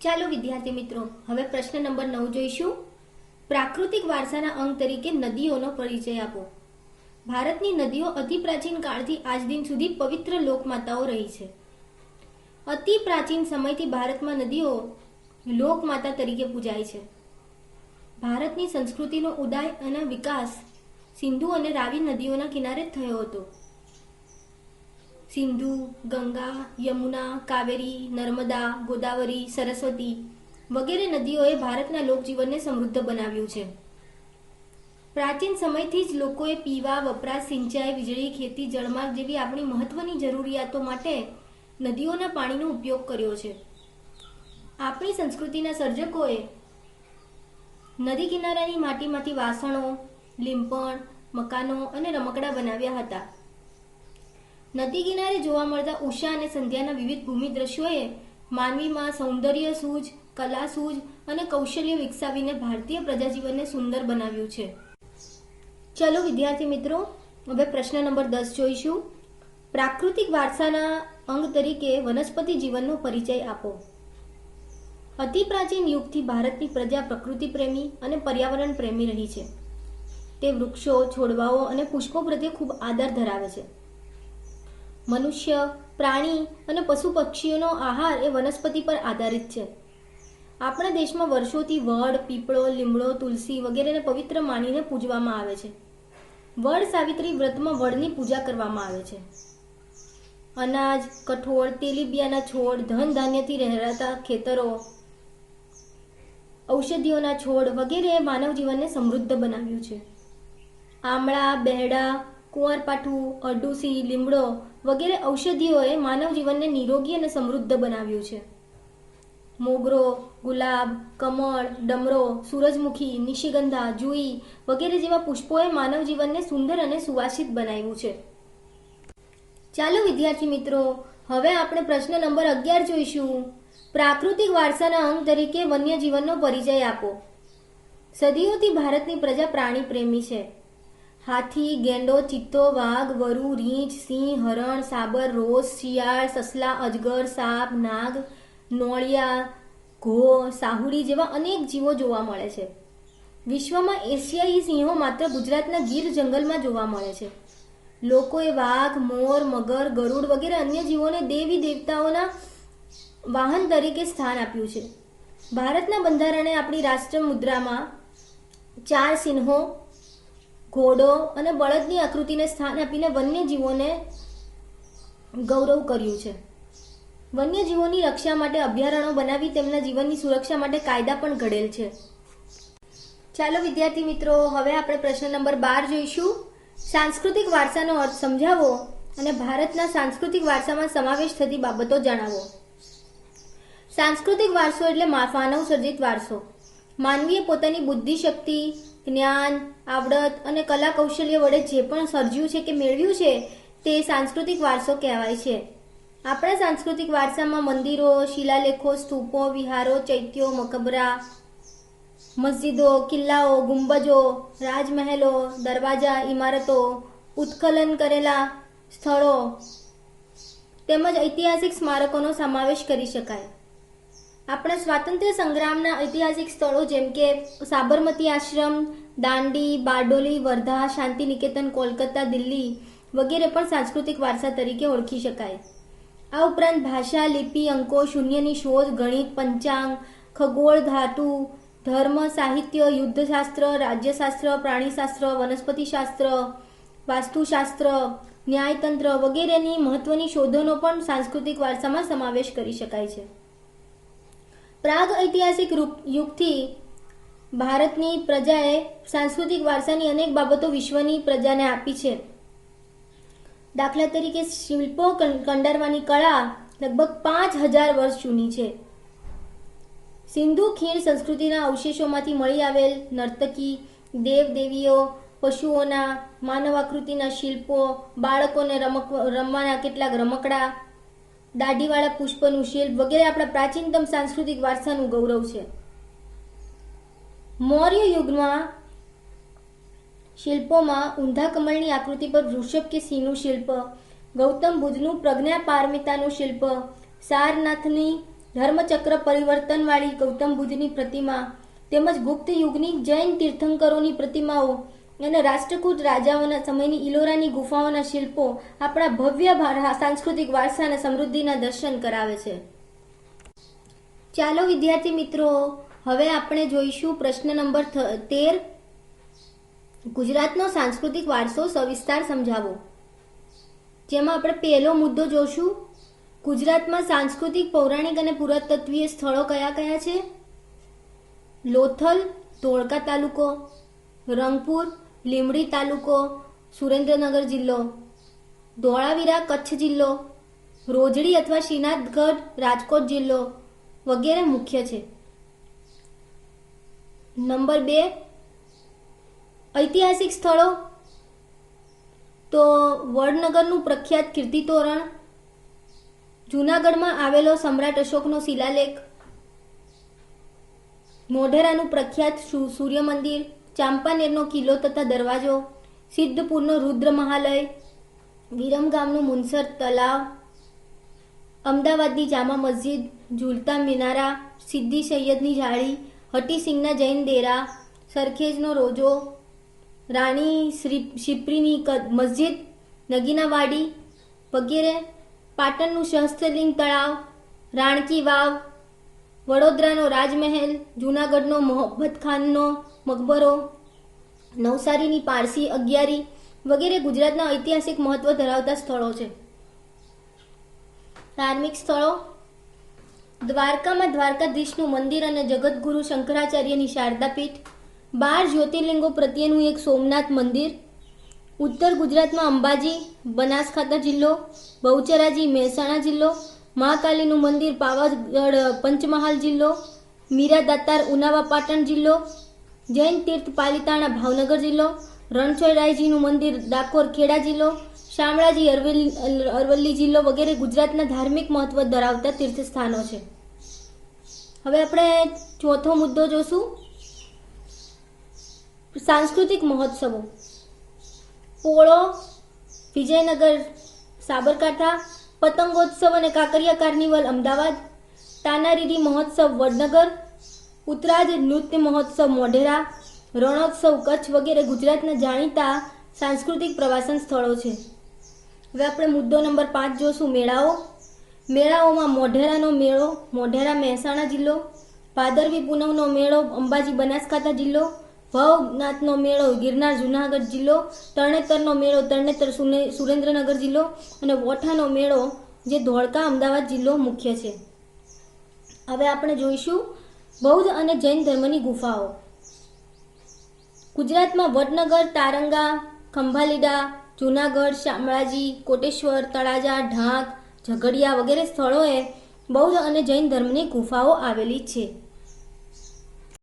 ચાલો વિદ્યાર્થી મિત્રો, હવે પ્રશ્ન નંબર નવ જોઈશું. પ્રાકૃતિક વારસાના અંગ તરીકે નદીઓનો પરિચય આપો. ભારતની નદીઓ અતિ પ્રાચીન કાળથી આજ દિન સુધી પવિત્ર લોકમાતાઓ રહી છે. અતિ પ્રાચીન સમયથી ભારતમાં નદીઓ લોકમાતા તરીકે પૂજાય છે. ભારતની સંસ્કૃતિનો ઉદય અને વિકાસ સિંધુ અને રાવી નદીઓના કિનારે થયો હતો. સિંધુ, ગંગા, યમુના, કાવેરી, નર્મદા, ગોદાવરી, સરસ્વતી વગેરે નદીઓએ ભારતના લોકજીવનને સમૃદ્ધ બનાવ્યું છે. પ્રાચીન સમયથી જ લોકોએ પીવા, વપરાશ, સિંચાઈ, વીજળી, ખેતી, જળમાર્ગ જેવી આપણી મહત્વની જરૂરિયાતો માટે નદીઓના પાણીનો ઉપયોગ કર્યો છે. આપણી સંસ્કૃતિના સર્જકોએ નદી કિનારાની માટીમાંથી વાસણો, લીંપણ, મકાનો અને રમકડા બનાવ્યા હતા. નદી કિનારે જોવા મળતા ઉષા અને સંધ્યાના વિવિધ ભૂમિ દ્રશ્યોએ માનવીમાં સૌંદર્ય સૂઝ, કલા સૂઝ અને કૌશલ્ય વિકસાવીને ભારતીય પ્રજાજીવનને સુંદર બનાવ્યું છે. ચલો વિદ્યાર્થી મિત્રો, હવે પ્રશ્ન નંબર દસ જોઈશું. પ્રાકૃતિક વારસાના અંગ તરીકે વનસ્પતિ જીવનનો પરિચય આપો. અતિ પ્રાચીન યુગથી ભારતની પ્રજા પ્રકૃતિ પ્રેમી અને પર્યાવરણ પ્રેમી રહી છે. તે વૃક્ષો, છોડવાઓ અને પુષ્પો પ્રત્યે ખૂબ આદર ધરાવે છે. મનુષ્ય, પ્રાણી અને પશુ પક્ષીઓનો આહાર એ વનસ્પતિ પર આધારિત છે. આપણા દેશમાં વર્ષોથી વડ, પીપળો, લીમડો, તુલસી વગેરેને પવિત્ર માનીને પૂજવામાં આવે છે. વડ સાવિત્રી વ્રતમાં વડની પૂજા કરવામાં આવે છે. અનાજ, કઠોળ, તેલીબિયાના છોડ, ધન ધાન્યથી રહેરાતા ખેતરો, ઔષધિઓના છોડ વગેરે માનવ જીવનને સમૃદ્ધ બનાવ્યું છે. આમળા, બેહડા કુંવરપાઠું, અરડુસી, લીમડો વગેરે ઔષધિઓએ માનવ જીવનને નિરોગી અને સમૃદ્ધ બનાવ્યું છે. મોગરો, ગુલાબ, કમળ, ડમરો, સૂરજમુખી, નિશિગંધા, જુઈ વગેરે જેવા પુષ્પોએ માનવ જીવનને સુંદર અને સુવાસિત બનાવ્યું છે. ચાલો વિદ્યાર્થી મિત્રો, હવે આપણે પ્રશ્ન નંબર અગિયાર જોઈશું. પ્રાકૃતિક વારસાના અંગ તરીકે વન્યજીવનનો પરિચય આપો. સદીઓથી ભારતની પ્રજા પ્રાણી પ્રેમી છે. હાથી, ગેંડો, ચિત્તો, વાઘ, વરુ, રીંછ, સિંહ, હરણ, સાબર, રોસ, શિયાળ, સસલા, અજગર, સાપ, નાગ, નોળિયા ઘો સાહુડી જેવા અનેક જીવો જોવા મળે છે. વિશ્વમાં એશિયાઈ સિંહો માત્ર ગુજરાતના ગીર જંગલમાં જોવા મળે છે. લોકોએ વાઘ, મોર, મગર, ગરુડ વગેરે અન્ય જીવોને દેવી દેવતાઓના વાહન તરીકે સ્થાન આપ્યું છે. ભારતના બંધારણે આપણી રાષ્ટ્ર મુદ્રામાં ચાર સિંહો ઘોડો અને બળદની આકૃતિને સ્થાન આપીને વન્યજીવોને ગૌરવ કર્યું છે. વન્યજીવોની રક્ષા માટે અભયારણ્યો બનાવી તેમના જીવનની સુરક્ષા માટે કાયદા પણ ઘડેલ છે. ચાલો વિદ્યાર્થી મિત્રો, હવે આપણે પ્રશ્ન નંબર બાર જોઈશું. સાંસ્કૃતિક વારસાનો અર્થ સમજાવો અને ભારતના સાંસ્કૃતિક વારસામાં સમાવેશ થતી બાબતો જણાવો. સાંસ્કૃતિક વારસો એટલે માનવ સર્જિત વારસો. માનવીએ પોતાની બુદ્ધિ શક્તિ જ્ઞાન, આવડત અને કલા કૌશલ્ય વડે જે પણ સર્જ્યું છે કે મેળવ્યું છે, તે સાંસ્કૃતિક વારસો કહેવાય છે. આપણા સાંસ્કૃતિક વારસામાં મંદિરો, શિલાલેખો, સ્તૂપો, વિહારો, ચૈત્યો, મકબરા, મસ્જિદો, કિલ્લાઓ, ગુંબજો, રાજમહેલો, દરવાજા, ઇમારતો ઉત્કલન કરેલા સ્થળો તેમજ ઐતિહાસિક સ્મારકોનો સમાવેશ કરી શકાય. આપણા સ્વાતંત્ર્ય સંગ્રામના ઐતિહાસિક સ્થળો જેમ કે સાબરમતી આશ્રમ, દાંડી, બારડોલી, વર્ધા શાંતિ નિકેતન કોલકાતા, દિલ્હી વગેરે પણ સાંસ્કૃતિક વારસા તરીકે ઓળખી શકાય. આ ઉપરાંત ભાષા, લિપિ, અંકો, શૂન્યની શોધ, ગણિત, પંચાંગ, ખગોળ, ધાતુ, ધર્મ, સાહિત્ય, યુદ્ધશાસ્ત્ર, રાજ્યશાસ્ત્ર, પ્રાણીશાસ્ત્ર, વનસ્પતિશાસ્ત્ર, વાસ્તુશાસ્ત્ર, ન્યાયતંત્ર વગેરેની મહત્વની શોધોનો પણ સાંસ્કૃતિક વારસામાં સમાવેશ કરી શકાય છે. પ્રાગ ઐતિહાસિક યુગથી ભારતની પ્રજાએ સાંસ્કૃતિક વારસાની અનેક બાબતો વિશ્વની પ્રજાને આપી છે. દાખલા તરીકે શિલ્પો કંડારવાની કળા લગભગ પાંચ હજાર વર્ષ જૂની છે. સિંધુ ખીણ સંસ્કૃતિના અવશેષોમાંથી મળી આવેલ નર્તકી, દેવદેવીઓ, પશુઓના માનવ આકૃતિના શિલ્પો, બાળકોને રમક રમવાના કેટલાક રમકડા દાઢીવાળા પુષ્પનું શિલ્પ વગેરે આપણા પ્રાચીનતમ સાંસ્કૃતિક વારસાનું ગૌરવ છે. મૌર્ય યુગમાં શિલ્પોમાં ઊંધા કમળની આકૃતિ પર વૃષભ કે સિંહનું શિલ્પ, ગૌતમ બુદ્ધનું પ્રજ્ઞા પારમિતાનું શિલ્પ, સારનાથની ધર્મચક્ર પરિવર્તનવાળી ગૌતમ બુદ્ધની પ્રતિમા તેમજ ગુપ્ત યુગની જૈન તીર્થંકરોની પ્રતિમાઓ અને રાષ્ટ્રકૂટ રાજાઓના સમયની ઇલોરાની ગુફાઓના શિલ્પો આપણા ભવ્ય સાંસ્કૃતિક વારસા સમૃદ્ધિના દર્શન કરાવે છે. ચાલો વિદ્યાર્થી મિત્રો, હવે આપણે જોઈશું પ્રશ્ન નંબર તેર. ગુજરાતનો સાંસ્કૃતિક વારસો સવિસ્તાર સમજાવો. જેમાં આપણે પહેલો મુદ્દો જોશું. ગુજરાતમાં સાંસ્કૃતિક, પૌરાણિક અને પુરાતત્વીય સ્થળો કયા કયા છે? લોથલ, ધોળકા તાલુકો, રંગપુર લીમડી તાલુકો, સુરેન્દ્રનગર જિલ્લો, ધોળાવીરા કચ્છ જિલ્લો, રોજડી અથવા શ્રીનાથગઢ રાજકોટ જિલ્લો વગેરે મુખ્ય છે. નંબર બે, ઐતિહાસિક સ્થળો. તો વડનગરનું પ્રખ્યાત કીર્તિ તોરણ, જૂનાગઢમાં આવેલો સમ્રાટ અશોકનો શિલાલેખ, મોઢેરાનું પ્રખ્યાત સૂર્ય મંદિર ચાંપાનેરનો કિલ્લો તથા દરવાજો, સિદ્ધપુરનો રુદ્ર મહાલય વિરમગામનું મુનસર તલાવ અમદાવાદની જામા મસ્જિદ, ઝુલતા મિનારા, સિદ્ધિ સૈયદની જાળી હટીસિંગના જૈન દેરા સરખેજનો રોજો, રાણી શ્રી શિપ્રીની મસ્જિદ, નગીનાવાડી વગેરે, પાટણનું સહસ્ત્રલિંગ તળાવ, રાણકી વાવ, વડોદરાનો રાજમહેલ, જૂનાગઢનો મોહબ્બત ખાનનો મકબરો, નવસારીની પારસી, અગિયારી વગેરે ગુજરાતના ઐતિહાસિક મહત્વ ધરાવતા સ્થળો છે. ધાર્મિક સ્થળો. દ્વારકામાં દ્વારકાધીશનું મંદિર અને જગતગુરુ શંકરાચાર્યની શારદાપીઠ. બાર જ્યોતિર્લિંગો પ્રત્યેનું એક સોમનાથ મંદિર. ઉત્તર ગુજરાતમાં અંબાજી બનાસકાંઠા જિલ્લો, બહુચરાજી, મહેસાણા જિલ્લો મહાકાલીનું મંદિર, પાવાગઢ પંચમહાલ જિલ્લો મીરા દાતાર ઉનાવા પાટણ જિલ્લો જૈન તીર્થ પાલિતાણા ભાવનગર જિલ્લો રણછોડરાયજીનું મંદિર ડાકોર ખેડા જિલ્લો, શામળાજી અરવલ્લી અરવલ્લી જિલ્લો વગેરે ગુજરાતના ધાર્મિક મહત્વ ધરાવતા તીર્થસ્થાનો છે. હવે આપણે ચોથો મુદ્દો જોશું. સાંસ્કૃતિક મહોત્સવો. પોળો, વિજયનગર, સાબરકાંઠા, પતંગોત્સવ અને કાંકરિયા કાર્નિવલ, અમદાવાદ, તાનારીરી મહોત્સવ, વડનગર ઉત્તરાજ નૃત્ય મહોત્સવ મોઢેરા, રણોત્સવ, કચ્છ વગેરે ગુજરાતના જાણીતા સાંસ્કૃતિક પ્રવાસન સ્થળો છે. હવે આપણે મુદ્દો નંબર પાંચ જોશું, મેળાઓ. મેળાઓમાં મોઢેરાનો મેળો, મોઢેરા મહેસાણા જિલ્લો, ભાદરવી પૂનમનો મેળો, અંબાજી બનાસકાંઠા જિલ્લો, ભવનાથનો મેળો, ગિરનાર જુનાગઢ જિલ્લો, તરણેતરનો મેળો, તરણેતર સુરેન્દ્રનગર જિલ્લો અને વોઠાનો મેળો, જે ધોળકા અમદાવાદ જિલ્લો મુખ્ય છે. હવે આપણે જોઈશું બૌદ્ધ અને જૈન ધર્મની ગુફાઓ. ગુજરાતમાં વડનગર, તારંગા, ખંભાલીડા, જૂનાગઢ, શામળાજી, કોટેશ્વર, તળાજા, ઢાંક, ઝઘડિયા વગેરે સ્થળોએ બૌદ્ધ અને જૈન ધર્મની ગુફાઓ આવેલી છે.